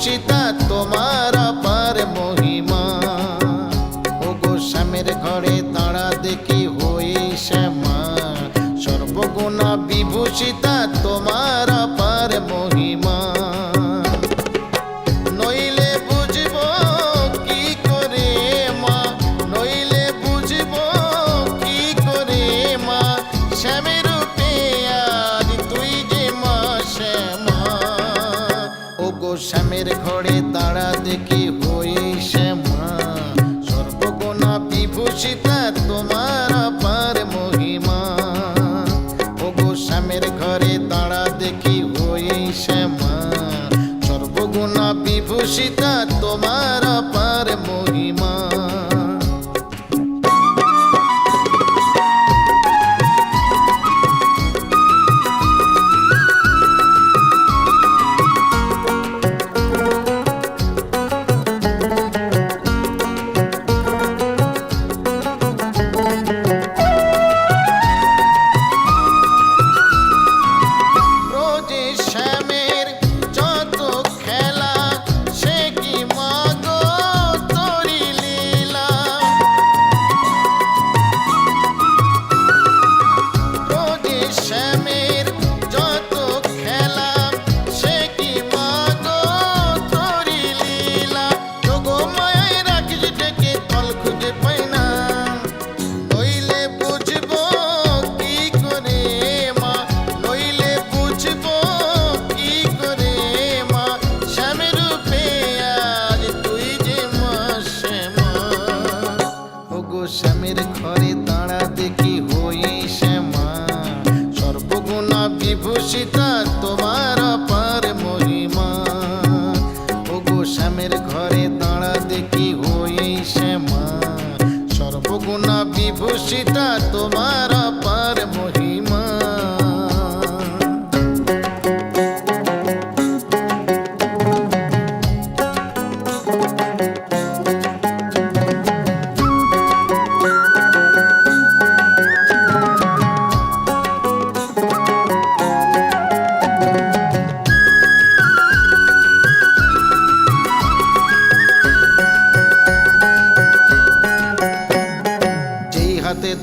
সীতা তোমার পার মহিমা। ও গো শ্যামের ঘরে তারা দেখি হয়ে শ্যামা সর্বগুণা বিভূষিতা তোমার পার তারা দেখি হয়ে শ্যামা সর্বগুণা বিভূষিতা তোমার পার মহিমা। ও গোস্বামের ঘরে তারা দেখি হয়ে শ্যামা সর্বগুণা বিভূষিতা তোমার পার মহিমা।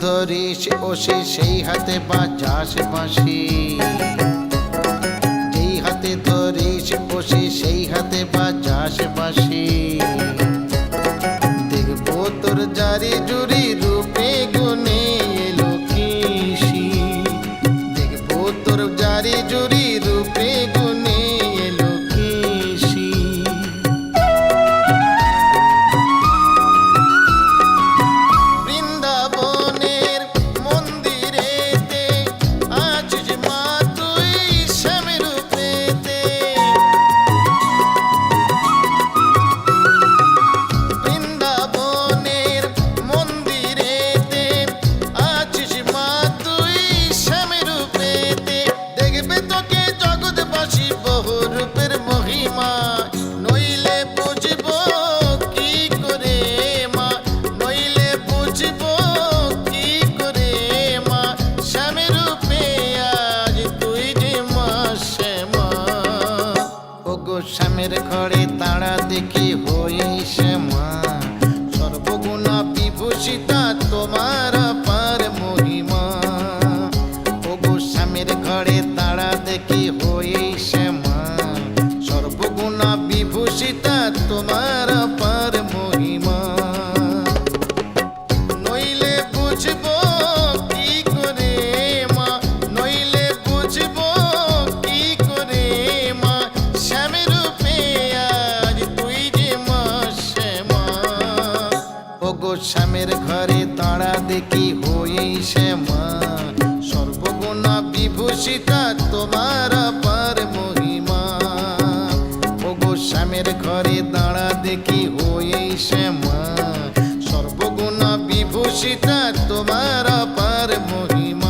ধরিস বসে সেই হাতে বাজাস পাশি যেই হাতে ধরিস স্বামীর ঘরে তারা দেখি হয়ে সে মা। সর্বগুণা বিভূষিতা তোমারা। স্বামীর ঘরে তাড়া দেখি হয়ে শ্যামা মা। সর্বগুণ বিভূষিতা তোমার পার মহিমা। ও গো স্বামীর ঘরে দাঁড়া দেখি হয়ে শ্যামা মা। সর্বগুণ বিভূষিতা তোমার পার মহিমা।